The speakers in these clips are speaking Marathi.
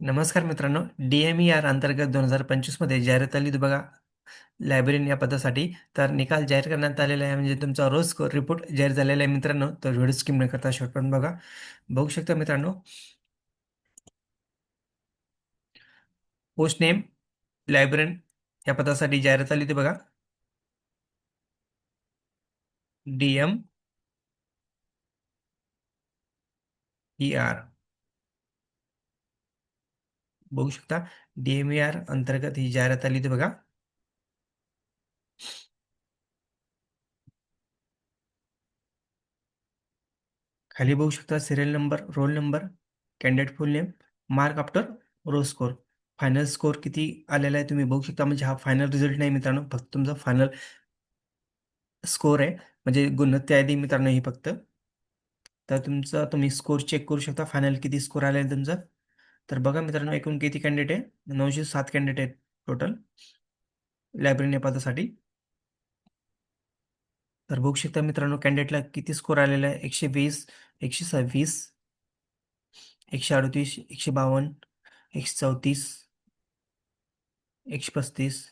नमस्कार मित्रांनो. डी एम ई आर अंतर्गत दोन हजार पंचवीसमध्ये जाहिरात आली बघा. लायब्ररीन या पदासाठी. तर निकाल जाहीर करण्यात आलेला आहे. म्हणजे तुमचा रोज स्कोर रिपोर्ट जाहीर झालेला आहे मित्रांनो. तर व्हिडिओ स्किम न करता शेवटपर्यंत बघा. बघू शकता मित्रांनो. पोस्ट नेम लायब्ररीन या पदासाठी जाहिरात आली होती बघा. डी एम ई आर बघू शकता. डी आर अंतर्गत ही जाहिरात आली होती बघा. खाली बघू शकता serial number roll number candidate full name mark after raw score final score किती आलेला आहे तुम्ही बघू शकता. म्हणजे हा फायनल रिझल्ट नाही मित्रांनो. फक्त तुमचा फायनल स्कोर आहे. म्हणजे गुणवत्ता यादी मित्रांनो ही फक्त. तर तुमचा तुम्ही स्कोर चेक करू शकता. फायनल किती स्कोर आलेला आहे तुमचा? तर बघा मित्रांनो एकूण किती कॅन्डिडेट आहे नऊशे सात कॅन्डिडेट आहेत टोटल लायब्ररी नेपादासाठी तर बघू शकता मित्रांनो कॅन्डिडेटला किती स्कोर आलेला आहे? एकशे वीस एकशे सव्वीस एकशे अडतीस एकशे बावन्न एकशे चौतीस एकशे पस्तीस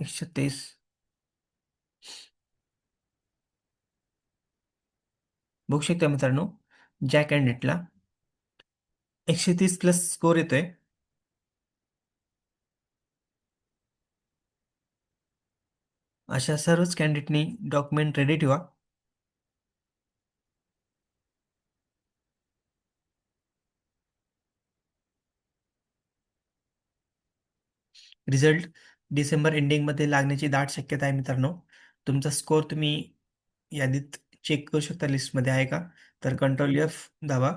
एकशे छत्तीस बघू शकता मित्रांनो ज्या कॅन्डिडेटला एकशे तीस प्लस स्कोर येतोय. अशा सर्वच कॅन्डिडेटनी डॉक्युमेंट रेडी ठेवा. रिझल्ट डिसेंबर एंडिंगमध्ये लागण्याची दाट शक्यता आहे मित्रांनो. तुमचा स्कोर तुम्ही यादीत चेक करू शकता लिस्टमध्ये आहे का? तर कंट्रोल एफ दाबा.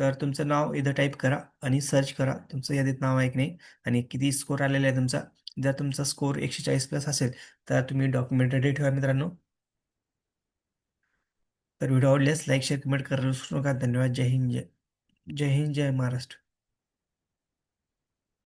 तर तुमचं नाव इथं टाईप करा आणि सर्च करा. तुमचं यादीत नाव आहे की नाही आणि किती स्कोर आलेला आहे तुमचा. जर तुमचा स्कोर एकशे चाळीस प्लस असेल तर तुम्ही डॉक्युमेंट रेडी ठेवा मित्रांनो. तर व्हिडिओ आवडल्यास लाईक शेअर कमेंट करायला विसरू नका. धन्यवाद. जय हिंद. जय जय हिंद. जय महाराष्ट्र.